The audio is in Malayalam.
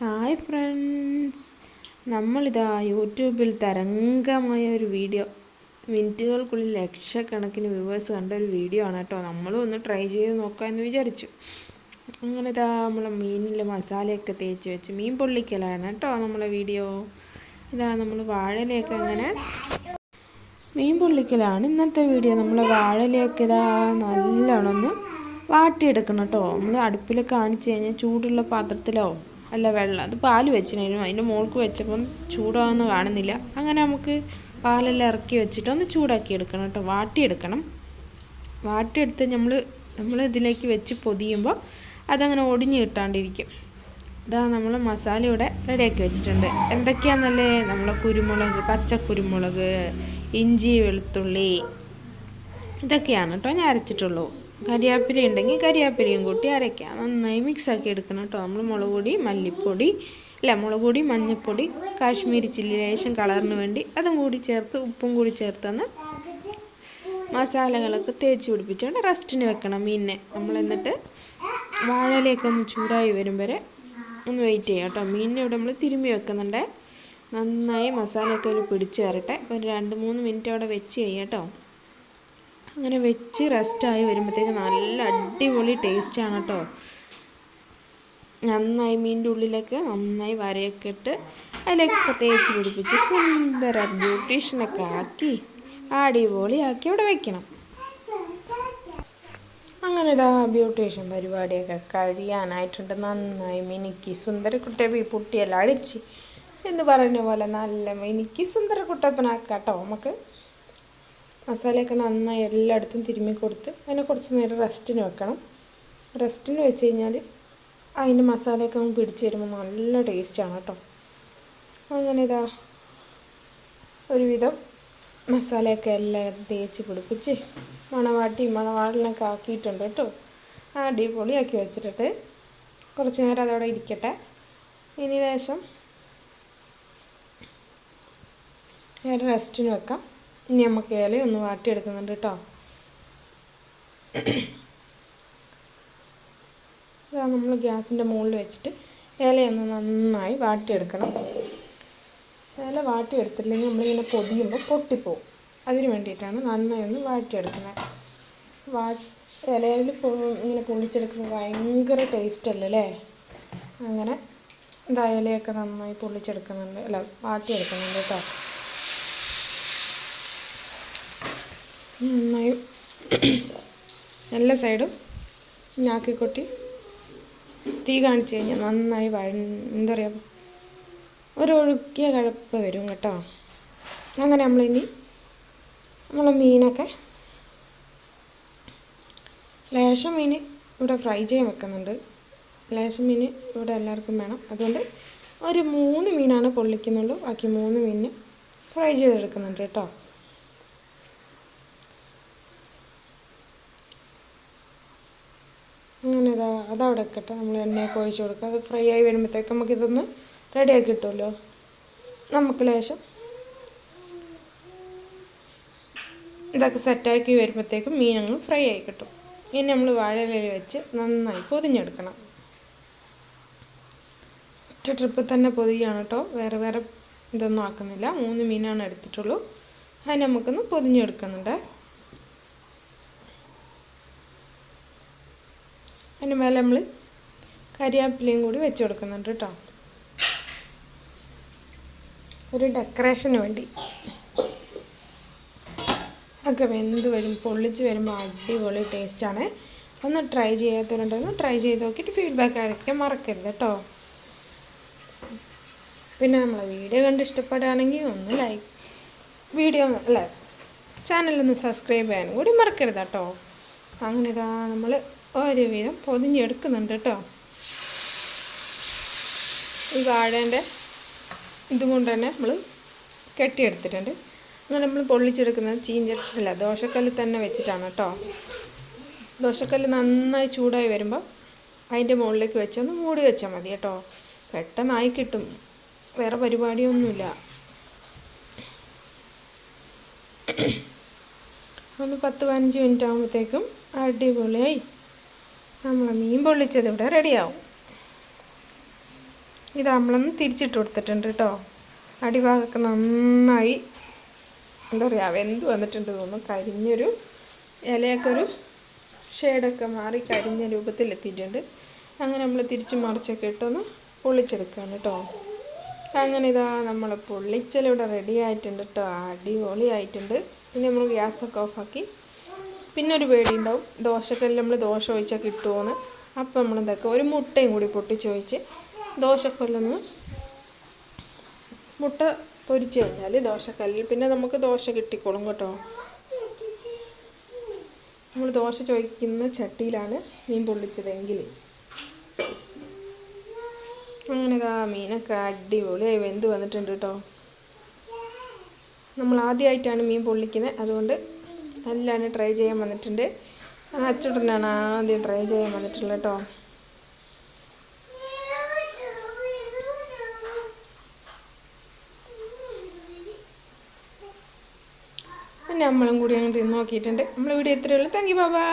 ഹായ് ഫ്രണ്ട്സ് നമ്മളിതാ യൂട്യൂബിൽ തരംഗമായ ഒരു വീഡിയോ. മിനിറ്റുകൾക്കുള്ളിൽ ലക്ഷക്കണക്കിന് വ്യൂവേഴ്സ് കണ്ട ഒരു വീഡിയോ ആണ് കേട്ടോ. നമ്മളും ഒന്ന് ട്രൈ ചെയ്ത് നോക്കാമെന്ന് വിചാരിച്ചു. അങ്ങനെ ഇതാ നമ്മൾ മീനിൽ മസാലയൊക്കെ തേച്ച് വെച്ച് മീൻ പൊള്ളിക്കലാണ് കേട്ടോ നമ്മളെ വീഡിയോ. ഇതാ നമ്മൾ വാഴലയൊക്കെ അങ്ങനെ മീൻ പൊള്ളിക്കലാണ് ഇന്നത്തെ വീഡിയോ. നമ്മൾ വാഴലയൊക്കെ ഇതാ നല്ലോണം വാട്ടിയെടുക്കണം കേട്ടോ. നമ്മൾ അടുപ്പിൽ കാണിച്ച് കഴിഞ്ഞാൽ ചൂടുള്ള പാത്രത്തിലോ അല്ല വെള്ളം അത് പാൽ വെച്ചിനു അതിന്റെ മോൾക്ക് വെച്ചപ്പം ചൂടാകുന്ന കാണുന്നില്ല. അങ്ങനെ നമുക്ക് പാലെല്ലാം ഇറക്കി വെച്ചിട്ട് ഒന്ന് ചൂടാക്കി എടുക്കണം കേട്ടോ. വാട്ടിയെടുക്കണം. വാട്ടിയെടുത്ത് നമ്മൾ നമ്മൾ ഇതിലേക്ക് വെച്ച് പൊതിയുമ്പോൾ അതങ്ങനെ ഒടിഞ്ഞ് കിട്ടാണ്ടിരിക്കും. ഇതാ നമ്മൾ മസാല ഇവിടെ റെഡിയാക്കി വെച്ചിട്ടുണ്ട്. എന്തൊക്കെയാണെന്നല്ലേ നമ്മളെ കുരുമുളക് പച്ച കുരുമുളക് ഇഞ്ചി വെളുത്തുള്ളി ഇതൊക്കെയാണ് കേട്ടോ ഞാൻ അരച്ചിട്ടുള്ളൂ. കരിയാപ്പില ഉണ്ടെങ്കിൽ കരിയാപ്പിലയും കൂട്ടി അരയ്ക്കാം. നന്നായി മിക്സ് ആക്കി എടുക്കണം കേട്ടോ നമ്മൾ മുളക് പൊടി മല്ലിപ്പൊടി അല്ല മുളക് പൊടി മഞ്ഞൾപ്പൊടി കാശ്മീരി ചില്ലി ലേശം കളറിന് വേണ്ടി അതും കൂടി ചേർത്ത് ഉപ്പും കൂടി ചേർത്തെന്ന് മസാലകളൊക്കെ തേച്ച് പിടിപ്പിച്ചുകൊണ്ട് റെസ്റ്റിന് വെക്കണം മീനിനെ. നമ്മൾ എന്നിട്ട് വാഴയിലേക്ക് ഒന്ന് ചൂടായി വരും വരെ ഒന്ന് വെയിറ്റ് ചെയ്യാം കേട്ടോ മീനിനെ ഇവിടെ നമ്മൾ തിരുമ്മി വെക്കുന്നുണ്ട്. നന്നായി മസാലയൊക്കെ അതിൽ പിടിച്ച് വരട്ടെ. ഒരു രണ്ട് മൂന്ന് മിനിറ്റ് അവിടെ വെച്ച് ചെയ്യാം കേട്ടോ അങ്ങനെ വെച്ച് റെസ്റ്റായി വരുമ്പോഴത്തേക്ക് നല്ല അടിപൊളി ടേസ്റ്റാണ് കേട്ടോ. നന്നായി മീനിന്റെ ഉള്ളിലൊക്കെ നന്നായി വരയൊക്കെ ഇട്ട് അതിലൊക്കെ തേച്ച് പിടിപ്പിച്ച് സുന്ദര ബ്യൂട്ടീഷ്യനൊക്കെ ആക്കി അടിപൊളിയാക്കി അവിടെ വെക്കണം. അങ്ങനെ ഇതാ ബ്യൂട്ടീഷ്യൻ പരിപാടിയൊക്കെ കഴിയാനായിട്ടുണ്ട്. നന്നായി മിനുക്കി സുന്ദരക്കുട്ടപ്പി പുട്ടിയെല്ലാം അടിച്ച് എന്ന് പറയുന്ന പോലെ നല്ല മിനുക്കി സുന്ദരക്കുട്ടപ്പനാക്കാം കേട്ടോ നമുക്ക്. മസാലയൊക്കെ നന്നായി എല്ലായിടത്തും തിരുമ്മി കൊടുത്ത് അതിനെ കുറച്ച് നേരം റെസ്റ്റിന് വെക്കണം. റെസ്റ്റിന് വെച്ച് കഴിഞ്ഞാൽ അതിന്റെ മസാലയൊക്കെ അങ്ങ് പിടിച്ച് വരുമ്പോൾ നല്ല ടേസ്റ്റാണ് കേട്ടോ. അങ്ങനെ ഇതാ ഒരുവിധം മസാലയൊക്കെ എല്ലാം തേച്ച് പിടിപ്പിച്ച് മണവാട്ടി മണവാളിനൊക്കെ ആക്കിയിട്ടുണ്ട് കേട്ടോ. അടിപൊളിയാക്കി വെച്ചിട്ട് കുറച്ച് നേരം അതവിടെ ഇരിക്കട്ടെ. ഇനി ശേഷം നേരെ റെസ്റ്റിന് വെക്കാം. ഇനി നമുക്ക് ഇല ഒന്ന് വാട്ടിയെടുക്കുന്നുണ്ട് കേട്ടോ ഇതാ നമ്മൾ ഗ്യാസിന്റെ മുകളിൽ വെച്ചിട്ട് ഇലയൊന്ന് നന്നായി വാട്ടിയെടുക്കണം. ഇല വാട്ടിയെടുത്തില്ലെങ്കിൽ നമ്മളിങ്ങനെ പൊതിയുമ്പോൾ പൊട്ടിപ്പോവും. അതിന് വേണ്ടിയിട്ടാണ് നന്നായി ഒന്ന് വാട്ടിയെടുക്കുന്നത്. വാ ഇലയിൽ ഇങ്ങനെ പൊള്ളിച്ചെടുക്കുമ്പോൾ ഭയങ്കര ടേസ്റ്റ് അല്ലേ? അങ്ങനെ ഇതാ ഇലയൊക്കെ നന്നായി പൊള്ളിച്ചെടുക്കുന്നുണ്ട്. അല്ല വാട്ടിയെടുക്കുന്നുണ്ട് കേട്ടോ നന്നായി എല്ലാ സൈഡും ഞാക്കിക്കൊട്ടി തീ കാണിച്ചു കഴിഞ്ഞാൽ നന്നായി വഴ എന്താ പറയുക ഒരു ഒഴുക്കിയ കഴപ്പ് വരും കേട്ടോ. അങ്ങനെ നമ്മളിനി നമ്മൾ മീനൊക്കെ ലേശം മീൻ ഇവിടെ ഫ്രൈ ചെയ്യാൻ വെക്കുന്നുണ്ട്. ലേശം മീൻ ഇവിടെ എല്ലാവർക്കും വേണം. അതുകൊണ്ട് ഒരു മൂന്ന് മീനാണ് പൊള്ളിക്കുന്നുള്ളൂ. ബാക്കി മൂന്ന് മീനിന് ഫ്രൈ ചെയ്തെടുക്കുന്നുണ്ട് കേട്ടോ. അങ്ങനെ ഇതാ അതവിടെ വെക്കട്ടെ നമ്മൾ എണ്ണയൊക്കെ ഒഴിച്ച് കൊടുക്കുക അത് ഫ്രൈ ആയി വരുമ്പോഴത്തേക്ക് നമുക്കിതൊന്ന് റെഡിയാക്കി കിട്ടുമല്ലോ. നമുക്ക് ലേശം ഇതൊക്കെ സെറ്റാക്കി വരുമ്പോഴത്തേക്കും അങ്ങ് ഫ്രൈ ആയി കിട്ടും. ഇനി നമ്മൾ വാഴയിലയിൽ വെച്ച് നന്നായി പൊതിഞ്ഞെടുക്കണം. ഒറ്റ ട്രിപ്പ് തന്നെ പൊതിയാണ് കേട്ടോ വേറെ വേറെ ഇതൊന്നും ആക്കുന്നില്ല. മൂന്ന് മീനാണ് എടുത്തിട്ടുള്ളൂ. അത് നമുക്കൊന്ന് പൊതിഞ്ഞെടുക്കുന്നുണ്ട്. അതിന് മേലെ നമ്മൾ കരിയാപ്പിലയും കൂടി വെച്ച് കൊടുക്കുന്നുണ്ട് കേട്ടോ. ഒരു ഡെക്കറേഷന് വേണ്ടി. ഒക്കെ വെന്ത് വരും പൊള്ളിച്ച് വരുമ്പോൾ അടിപൊളി ടേസ്റ്റാണ് ഒന്ന് ട്രൈ ചെയ്യാത്തവരുണ്ടെന്ന് ട്രൈ ചെയ്ത് നോക്കിയിട്ട് ഫീഡ്ബാക്ക് അയക്കാൻ മറക്കരുത് കേട്ടോ. പിന്നെ നമ്മളെ വീഡിയോ കണ്ട് ഇഷ്ടപ്പെടുകയാണെങ്കിൽ ഒന്ന് ലൈക്ക് വീഡിയോ അല്ല ചാനലൊന്ന് സബ്സ്ക്രൈബ് ചെയ്യാനും കൂടി മറക്കരുത് കേട്ടോ. അങ്ങനെ ഇതാ നമ്മൾ ഒരുവിധം പൊതിഞ്ഞെടുക്കുന്നുണ്ട് കേട്ടോ ഈ വാഴേന്റെ ഇതും കൊണ്ട് തന്നെ നമ്മൾ കെട്ടിയെടുത്തിട്ടുണ്ട്. അങ്ങനെ നമ്മൾ പൊള്ളിച്ചെടുക്കുന്നത് ചീഞ്ചല്ല ദോശക്കല്ല് തന്നെ വെച്ചിട്ടാണ് കേട്ടോ ദോശക്കല്ല് നന്നായി ചൂടായി വരുമ്പോൾ അതിന്റെ മുകളിലേക്ക് വെച്ചൊന്ന് മൂടി വെച്ചാൽ മതി കേട്ടോ പെട്ടെന്നായി കിട്ടും. വേറെ പരിപാടിയൊന്നുമില്ല. ഒന്ന് പത്ത് പതിനഞ്ച് മിനിറ്റ് ആകുമ്പോഴത്തേക്കും അടിപൊളിയായി. നമ്മളെ മീൻ പൊള്ളിച്ചത് ഇവിടെ റെഡിയാവും ഇത് നമ്മളൊന്ന് തിരിച്ചിട്ട് കൊടുത്തിട്ടുണ്ട് കേട്ടോ അടിഭാഗമൊക്കെ നന്നായി. എന്താ പറയുക വെന്ത് വന്നിട്ടുണ്ട് തോന്നുന്നു. കരിഞ്ഞൊരു ഇലയൊക്കെ ഒരു ഷെയ്ഡൊക്കെ മാറി കരിഞ്ഞ രൂപത്തിലെത്തിയിട്ടുണ്ട്. അങ്ങനെ നമ്മൾ തിരിച്ച് മറിച്ചൊക്കെ ഇട്ടൊന്ന് പൊള്ളിച്ചെടുക്കുകയാണ് കേട്ടോ അങ്ങനെ ഇതാ നമ്മൾ പൊള്ളിച്ചലിവിടെ റെഡി ആയിട്ടുണ്ട് കേട്ടോ അടിപൊളി ആയിട്ടുണ്ട് പിന്നെ നമ്മൾ ഗ്യാസൊക്കെ ഓഫാക്കി പിന്നെ ഒരു പേടി ഉണ്ടാവും ദോശക്കല്ലിൽ നമ്മൾ ദോശ ഒഴിച്ചാൽ കിട്ടുമോയെന്ന് അപ്പം നമ്മൾ എന്താക്കുക ഒരു മുട്ടയും കൂടി പൊട്ടിച്ച് ഒഴിച്ച് ദോശക്കല്ലൊന്ന് മുട്ട പൊരിച്ച് കഴിഞ്ഞാൽ ദോശക്കല്ലിൽ പിന്നെ നമുക്ക് ദോശ കിട്ടിക്കോളും കേട്ടോ. നമ്മൾ ദോശ ചോദിക്കുന്ന ചട്ടിയിലാണ് മീൻ പൊള്ളിച്ചതെങ്കിൽ അങ്ങനെ ഇതാ മീനൊക്കെ അടിപൊളിയായി വെന്ത് വന്നിട്ടുണ്ട് കേട്ടോ. നമ്മൾ ആദ്യമായിട്ടാണ് മീൻ പൊള്ളിക്കുന്നത് അതുകൊണ്ട് എല്ലാം ട്രൈ ചെയ്യാൻ വന്നിട്ടുണ്ട്. അച്ചുടനാണ് ആദ്യം ട്രൈ ചെയ്യാൻ വന്നിട്ടുള്ളത് കേട്ടോ. നമ്മളും കൂടി അങ്ങ് തിന്ന് നോക്കിയിട്ടുണ്ട്. നമ്മൾ വീഡിയോ താങ്ക് യു ബാബാ